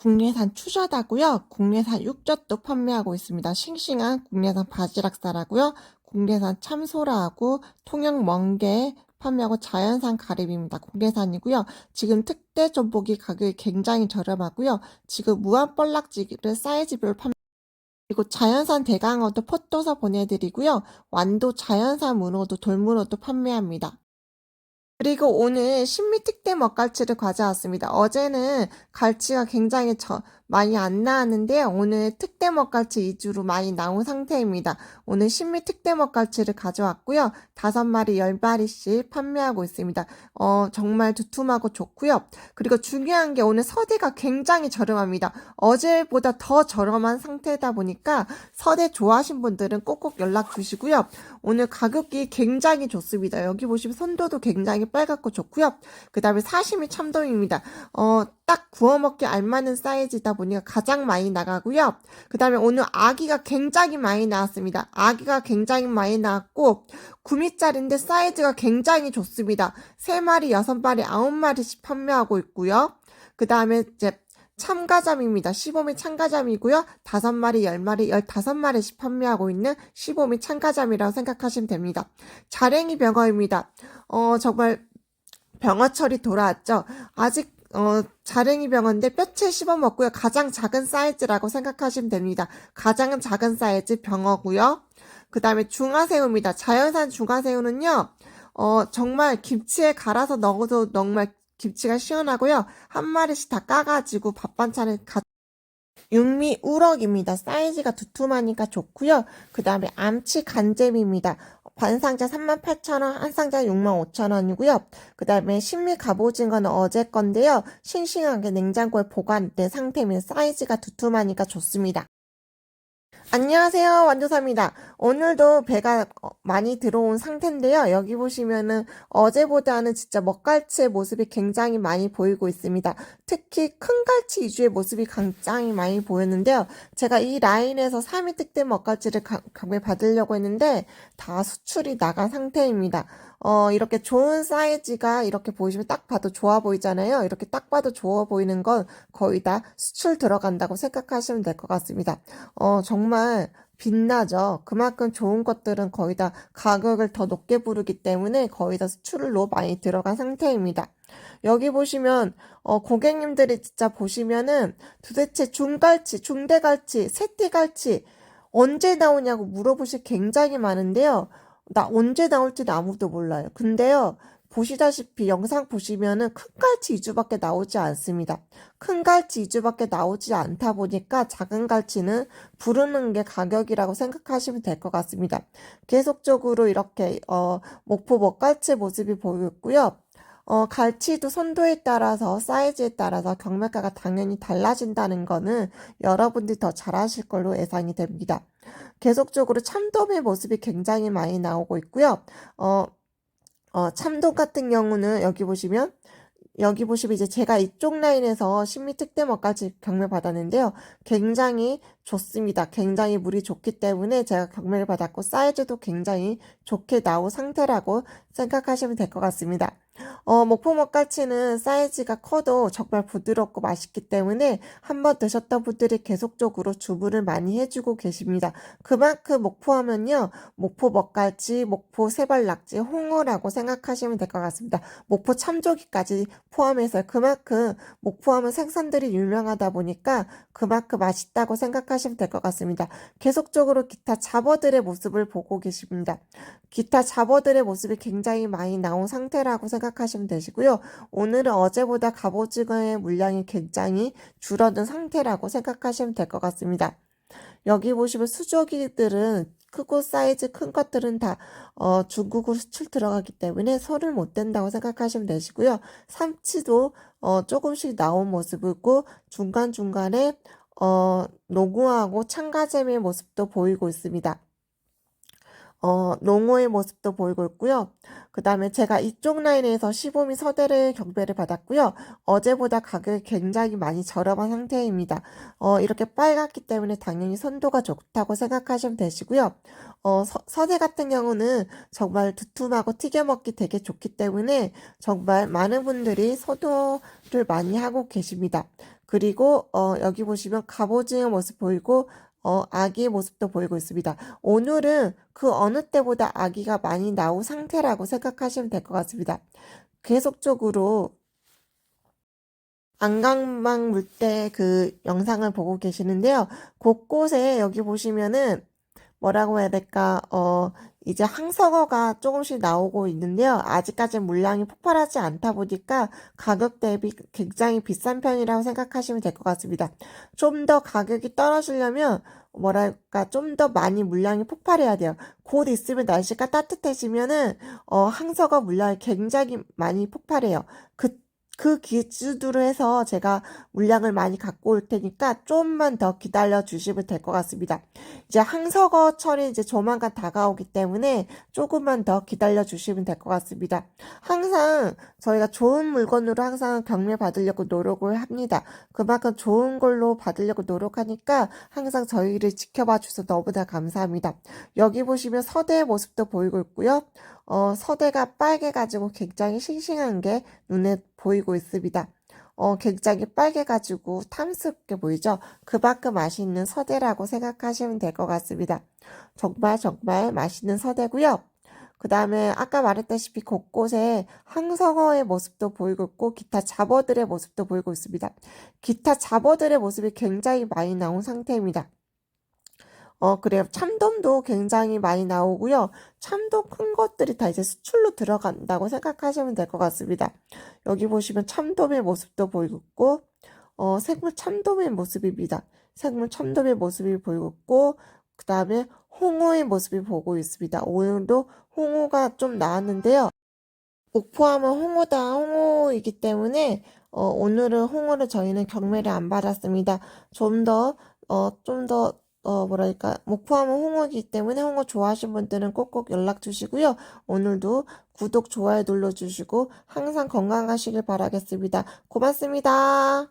국내산 추젓하고요. 국내산 육젓도 판매하고 있습니다. 싱싱한 국내산 바지락살하고요. 국내산 참소라하고 통영 멍게 판매하고 자연산 가리비입니다. 국내산이고요. 지금 특대 전복이 가격이 굉장히 저렴하고요. 지금 무한 뻘락지를 사이즈별로 판매 그리고 자연산 대강어도 포 떠서 보내드리고요. 완도 자연산 문어도 돌문어도 판매합니다. 그리고 오늘 신미특대 먹갈치를 가져왔습니다. 어제는 갈치가 굉장히 저, 많이 안 나왔는데요. 오늘 특대 먹갈치 위주로 많이 나온 상태입니다. 오늘 신미 특대 먹갈치를 가져왔고요. 다섯 마리, 열 마리씩 판매하고 있습니다. 어, 정말 두툼하고 좋고요. 그리고 중요한 게 오늘 서대가 굉장히 저렴합니다. 어제보다 더 저렴한 상태다 보니까 서대 좋아하신 분들은 꼭꼭 연락 주시고요. 오늘 가격이 굉장히 좋습니다. 여기 보시면 선도도 굉장히 빨갛고 좋고요. 그 다음에 사시미 참돔입니다. 어, 딱 구워 먹기 알맞은 사이즈다 보니까 가장 많이 나가고요. 그 다음에 오늘 아기가 굉장히 많이 나왔습니다. 아기가 굉장히 많이 나왔고 9미짜리인데 사이즈가 굉장히 좋습니다. 3마리, 6마리, 9마리씩 판매하고 있고요. 그 다음에 이제 참가점입니다. 15미 참가점이고요. 5마리, 10마리, 15마리씩 판매하고 있는 15미 참가점이라고 생각하시면 됩니다. 자랭이 병어입니다. 어, 정말 병어철이 돌아왔죠. 아직 어, 자랭이 병어인데 뼈채 씹어 먹고요. 가장 작은 사이즈라고 생각하시면 됩니다. 가장 작은 사이즈 병어고요. 그 다음에 중화새우입니다. 자연산 중화새우는요, 어, 정말 김치에 갈아서 넣어도 정말 김치가 시원하고요. 한 마리씩 다 까가지고 밥 반찬에 가 육미 우럭입니다. 사이즈가 두툼하니까 좋고요. 그 다음에 암치 간잼입니다. 반상자 38,000원, 한 상자 65,000원이고요. 그 다음에 신미 갑오징어는 어제 건데요. 싱싱하게 냉장고에 보관된 상태면 사이즈가 두툼하니까 좋습니다. 안녕하세요. 완조사입니다. 오늘도 배가 어, 많이 들어온 상태인데요. 여기 보시면은 어제보다는 진짜 먹갈치의 모습이 굉장히 많이 보이고 있습니다. 특히 큰 갈치 위주의 모습이 굉장히 많이 보였는데요. 제가 이 라인에서 3위 특대 먹갈치를 경매 받으려고 했는데 다 수출이 나간 상태입니다. 어, 이렇게 좋은 사이즈가 이렇게 보시면 딱 봐도 좋아 보이잖아요. 이렇게 딱 봐도 좋아 보이는 건 거의 다 수출 들어간다고 생각하시면 될 것 같습니다. 어, 정말 빛나죠. 그만큼 좋은 것들은 거의 다 가격을 더 높게 부르기 때문에 거의 다 수출로 많이 들어간 상태입니다. 여기 보시면 어, 고객님들이 진짜 보시면은 도대체 중갈치, 중대갈치, 새띠갈치 언제 나오냐고 물어보실 굉장히 많은데요. 나 언제 나올지는 아무도 몰라요. 근데요, 보시다시피 영상 보시면은 큰 갈치 2주밖에 나오지 않습니다. 큰 갈치 2주밖에 나오지 않다 보니까 작은 갈치는 부르는 게 가격이라고 생각하시면 될 것 같습니다. 계속적으로 이렇게 어, 목포 먹갈치 모습이 보였고요. 어, 갈치도 선도에 따라서 사이즈에 따라서 경매가가 당연히 달라진다는 거는 여러분들이 더잘 아실 걸로 예상이 됩니다. 계속적으로 참돔의 모습이 굉장히 많이 나오고 있고요. 어, 어, 참돔 같은 경우는 여기 보시면 여기 보시면 이제 제가 이쪽 라인에서 신미 특대먹까지 경매 받았는데요. 굉장히 좋습니다. 굉장히 물이 좋기 때문에 제가 경매를 받았고 사이즈도 굉장히 좋게 나온 상태라고 생각하시면 될 것 같습니다. 어, 목포 먹갈치는 사이즈가 커도 정말 부드럽고 맛있기 때문에 한 번 드셨던 분들이 계속적으로 주문을 많이 해주고 계십니다. 그만큼 목포 하면요. 목포 먹갈치, 목포 세발낙지, 홍어라고 생각하시면 될 것 같습니다. 목포 참조기까지 포함해서 그만큼 목포 하면 생선들이 유명하다 보니까 그만큼 맛있다고 생각하시면 될 것 같습니다. 계속적으로 기타 잡어들의 모습을 보고 계십니다. 기타 잡어들의 모습이 굉장히 많이 나온 상태라고 생각하시면 되시고요. 오늘은 어제보다 갑오징어의 물량이 굉장히 줄어든 상태라고 생각하시면 될 것 같습니다. 여기 보시면 수조기들은 크고 사이즈 큰 것들은 다 어, 중국으로 수출 들어가기 때문에 손을 못 댄다고 생각하시면 되시고요. 삼치도 어, 조금씩 나온 모습이고 중간중간에 어, 노구하고 참가잼의 모습도 보이고 있습니다. 어, 농어의 모습도 보이고 있고요. 그 다음에 제가 이쪽 라인에서 15미 서대를 경배를 받았고요. 어제보다 가격이 굉장히 많이 저렴한 상태입니다. 어, 이렇게 빨갛기 때문에 당연히 선도가 좋다고 생각하시면 되시고요. 어, 서, 서대 같은 경우는 정말 두툼하고 튀겨 먹기 되게 좋기 때문에 정말 많은 분들이 서도를 많이 하고 계십니다. 그리고 어, 여기 보시면 갑오징어 모습 보이고 어, 아기의 모습도 보이고 있습니다. 오늘은 그 어느 때보다 아기가 많이 나온 상태라고 생각하시면 될 것 같습니다. 계속적으로 안강망 물때 그 영상을 보고 계시는데요. 곳곳에 여기 보시면은 뭐라고 해야 될까? 어, 이제 항석어가 조금씩 나오고 있는데요. 아직까지 물량이 폭발하지 않다 보니까 가격 대비 굉장히 비싼 편이라고 생각하시면 될 것 같습니다. 좀 더 가격이 떨어지려면 뭐랄까 좀 더 많이 물량이 폭발해야 돼요. 곧 있으면 날씨가 따뜻해지면은 어, 항석어 물량이 굉장히 많이 폭발해요. 그 그 기준으로 해서 제가 물량을 많이 갖고 올 테니까 좀만 더 기다려 주시면 될 것 같습니다. 이제 항석어철이 이제 조만간 다가오기 때문에 조금만 더 기다려 주시면 될 것 같습니다. 항상 저희가 좋은 물건으로 항상 경매 받으려고 노력을 합니다. 그만큼 좋은 걸로 받으려고 노력하니까 항상 저희를 지켜봐 주셔서 너무나 감사합니다. 여기 보시면 서대의 모습도 보이고 있고요. 어, 서대가 빨개가지고 굉장히 싱싱한 게 눈에 보이고 있습니다. 어, 굉장히 빨개가지고 탐스럽게 보이죠? 그만큼 맛있는 서대라고 생각하시면 될 것 같습니다. 정말 정말 맛있는 서대고요. 그 다음에 아까 말했다시피 곳곳에 항성어의 모습도 보이고 있고 기타 잡어들의 모습도 보이고 있습니다. 기타 잡어들의 모습이 굉장히 많이 나온 상태입니다. 어, 그래요. 참돔도 굉장히 많이 나오고요. 참돔 큰 것들이 다 이제 수출로 들어간다고 생각하시면 될 것 같습니다. 여기 보시면 참돔의 모습도 보이고 있고, 어, 생물 참돔의 모습입니다. 생물 참돔의 모습이 보이고 있고, 그 다음에 홍어의 모습이 보고 있습니다. 오늘도 홍어가 좀 나왔는데요. 목포하면 홍어다 홍어이기 때문에 어, 오늘은 홍어를 저희는 경매를 안 받았습니다. 좀 더, 어, 좀 더, 어, 뭐랄까, 목포하면 홍어이기 때문에 홍어 좋아하시는 분들은 꼭꼭 연락 주시고요. 오늘도 구독, 좋아요 눌러주시고 항상 건강하시길 바라겠습니다. 고맙습니다.